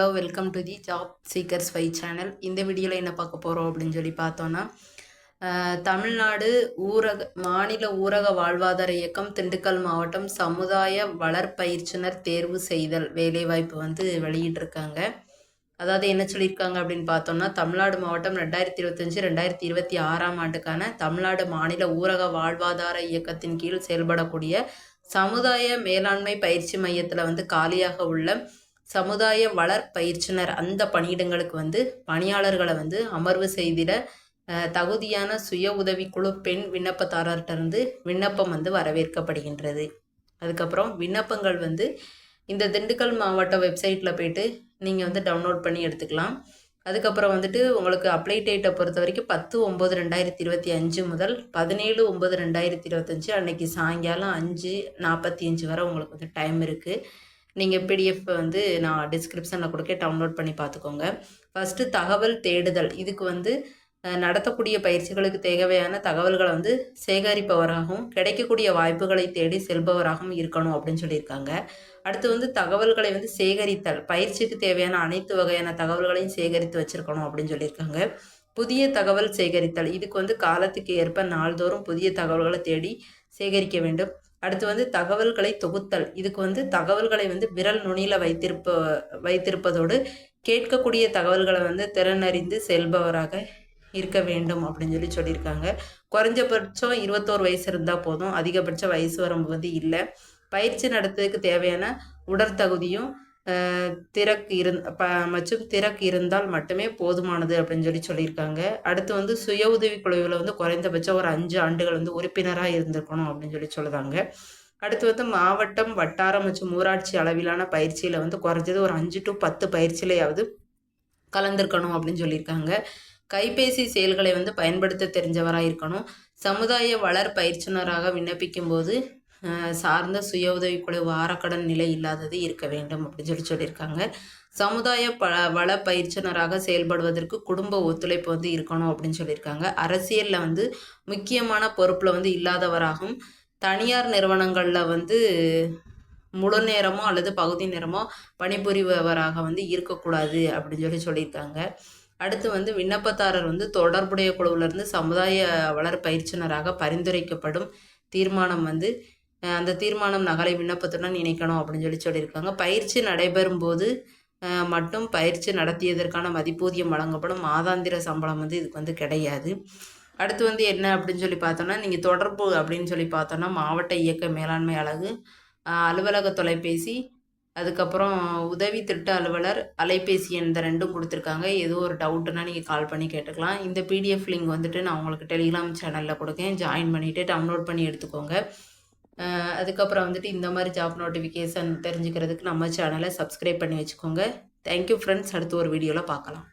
Hello welcome to the job seekers five channel இந்த வீடியோவில் என்ன பார்க்க போகிறோம் அப்படின்னு சொல்லி பார்த்தோன்னா தமிழ்நாடு ஊரக மாநில ஊரக வாழ்வாதார இயக்கம் திண்டுக்கல் மாவட்டம் சமுதாய வளர்ப்பயிற்சினர் தேர்வு செய்தல் வேலைவாய்ப்பு வந்து வெளியிட்டிருக்காங்க. அதாவது என்ன சொல்லியிருக்காங்க அப்படின்னு பார்த்தோம்னா தமிழ்நாடு மாவட்டம் ரெண்டாயிரத்தி இருபத்தஞ்சி ரெண்டாயிரத்தி இருபத்தி ஆறாம் ஆண்டுக்கான தமிழ்நாடு மாநில ஊரக வாழ்வாதார இயக்கத்தின் கீழ் செயல்படக்கூடிய சமுதாய மேலாண்மை பயிற்சி மையத்தில் வந்து காலியாக உள்ள சமுதாய வளர் பயிற்சினர் அந்த பணியிடங்களுக்கு வந்து பணியாளர்களை வந்து அமர்வு செய்திட தகுதியான சுய உதவிக்குழு பெண் விண்ணப்பதாரர்கிட்ட இருந்து விண்ணப்பம் வந்து வரவேற்கப்படுகின்றது. அதுக்கப்புறம் விண்ணப்பங்கள் வந்து இந்த திண்டுக்கல் மாவட்ட வெப்சைட்டில் போயிட்டு நீங்கள் வந்து டவுன்லோட் பண்ணி எடுத்துக்கலாம். அதுக்கப்புறம் வந்துட்டு உங்களுக்கு அப்ளை டேட்டை பொறுத்த வரைக்கும் பத்து ஒம்பது ரெண்டாயிரத்தி இருபத்தி அஞ்சு முதல் பதினேழு ஒம்பது ரெண்டாயிரத்தி இருபத்தஞ்சு அன்னைக்கு சாயங்காலம் அஞ்சு நாற்பத்தி அஞ்சு வரை உங்களுக்கு வந்து டைம் இருக்குது நீங்கள் பிடிஎஃப் வந்து நான் டிஸ்கிரிப்ஷனில் கொடுக்க டவுன்லோட் பண்ணி பார்த்துக்கோங்க. ஃபஸ்ட்டு தகவல் தேடுதல். இதுக்கு வந்து நடத்தக்கூடிய பயிற்சிகளுக்கு தேவையான தகவல்களை வந்து சேகரிப்பவராகவும் கிடைக்கக்கூடிய வாய்ப்புகளை தேடி செல்பவராகவும் இருக்கணும் அப்படின்னு சொல்லியிருக்காங்க. அடுத்து வந்து தகவல்களை வந்து சேகரித்தல். பயிற்சிக்கு தேவையான அனைத்து வகையான தகவல்களையும் சேகரித்து வச்சிருக்கணும் அப்படின்னு சொல்லியிருக்காங்க. புதிய தகவல் சேகரித்தல். இதுக்கு வந்து காலத்துக்கு ஏற்ப நாள்தோறும் புதிய தகவல்களை தேடி சேகரிக்க வேண்டும். அடுத்து வந்து தகவல்களை தொகுத்தல். இதுக்கு வந்து தகவல்களை வந்து விரல் நுனியில் வைத்திருப்ப வைத்திருப்பதோடு கேட்கக்கூடிய தகவல்களை வந்து திறனறிந்து செல்பவராக இருக்க வேண்டும் அப்படின்னு சொல்லி சொல்லியிருக்காங்க. குறைஞ்சபட்சம் இருபத்தோரு வயசு இருந்தால் போதும். அதிகபட்ச வயசு வரம்பு வந்து இல்லை. பயிற்சி நடத்துறதுக்கு தேவையான உடற்தகுதியும் திறக்கு இருந் ப மற்றும் திறக்கு இருந்தால் மட்டுமே போதுமானது அப்படின்னு சொல்லி சொல்லியிருக்காங்க. அடுத்து வந்து சுய உதவி குழுவில் வந்து குறைந்தபட்சம் ஒரு அஞ்சு ஆண்டுகள் வந்து உறுப்பினராக இருந்திருக்கணும் அப்படின்னு சொல்லி சொல்லுதாங்க. அடுத்து வந்து மாவட்டம் வட்டாரம் மற்றும் ஊராட்சி அளவிலான பயிற்சியில் வந்து குறைஞ்சது ஒரு அஞ்சு டு பத்து பயிற்சியிலையாவது கலந்துருக்கணும் அப்படின்னு சொல்லியிருக்காங்க. கைபேசி செயல்களை வந்து பயன்படுத்த தெரிஞ்சவராக இருக்கணும் சமுதாய வளர் பயிற்சினராக விண்ணப்பிக்கும் போது சார்ந்த சுய உதவிக்குழு வாரக்கடன் நிலை இல்லாதது இருக்க வேண்டும் அப்படின்னு சொல்லி சொல்லியிருக்காங்க. சமுதாய ப வள பயிற்சினராக செயல்படுவதற்கு குடும்ப ஒத்துழைப்பு வந்து இருக்கணும் அப்படின்னு சொல்லியிருக்காங்க. அரசியலில் வந்து முக்கியமான பொறுப்பில் வந்து இல்லாதவராகவும் தனியார் நிறுவனங்களில் வந்து முழு நேரமோ அல்லது பகுதி நேரமோ பணிபுரிபவராக வந்து இருக்கக்கூடாது அப்படின்னு சொல்லி சொல்லியிருக்காங்க. அடுத்து வந்து விண்ணப்பதாரர் வந்து தொடர்புடைய குழுவிலிருந்து சமுதாய வளர் பயிற்சினராக பரிந்துரைக்கப்படும் தீர்மானம் வந்து அந்த தீர்மானம் நகலை விண்ணப்பத்துடன் இணைக்கணும் அப்படின்னு சொல்லி சொல்லியிருக்காங்க. பயிற்சி நடைபெறும் போது மட்டும் பயிற்சி நடத்தியதற்கான மதிப்பூதியம் வழங்கப்படும். மாதாந்திர சம்பளம் வந்து இதுக்கு வந்து கிடையாது. அடுத்து வந்து என்ன அப்படின்னு சொல்லி பார்த்தோன்னா நீங்கள் தொடர்பு அப்படின்னு சொல்லி பார்த்தோன்னா மாவட்ட இயக்க மேலாண்மை அழகு அலுவலக தொலைபேசி அதுக்கப்புறம் உதவி திட்ட அலுவலர் அலைபேசி எண் இந்த ரெண்டும் கொடுத்துருக்காங்க. ஏதோ ஒரு டவுட்டுனா நீங்கள் கால் பண்ணி கேட்டுக்கலாம். இந்த பிடிஎஃப் லிங்க் வந்துட்டு நான் உங்களுக்கு டெலிகிராம் சேனலில் கொடுக்கேன். ஜாயின் பண்ணிவிட்டு டவுன்லோட் பண்ணி எடுத்துக்கோங்க. அதுக்கப்புறம் வந்துட்டு இந்த மாதிரி ஜாப் நோட்டிஃபிகேஷன் தெரிஞ்சுக்கிறதுக்கு நம்ம சேனலை சப்ஸ்கிரைப் பண்ணி வச்சுக்கோங்க. தேங்க்யூ ஃப்ரெண்ட்ஸ் அடுத்து ஒரு வீடியோவில் பார்க்கலாம்.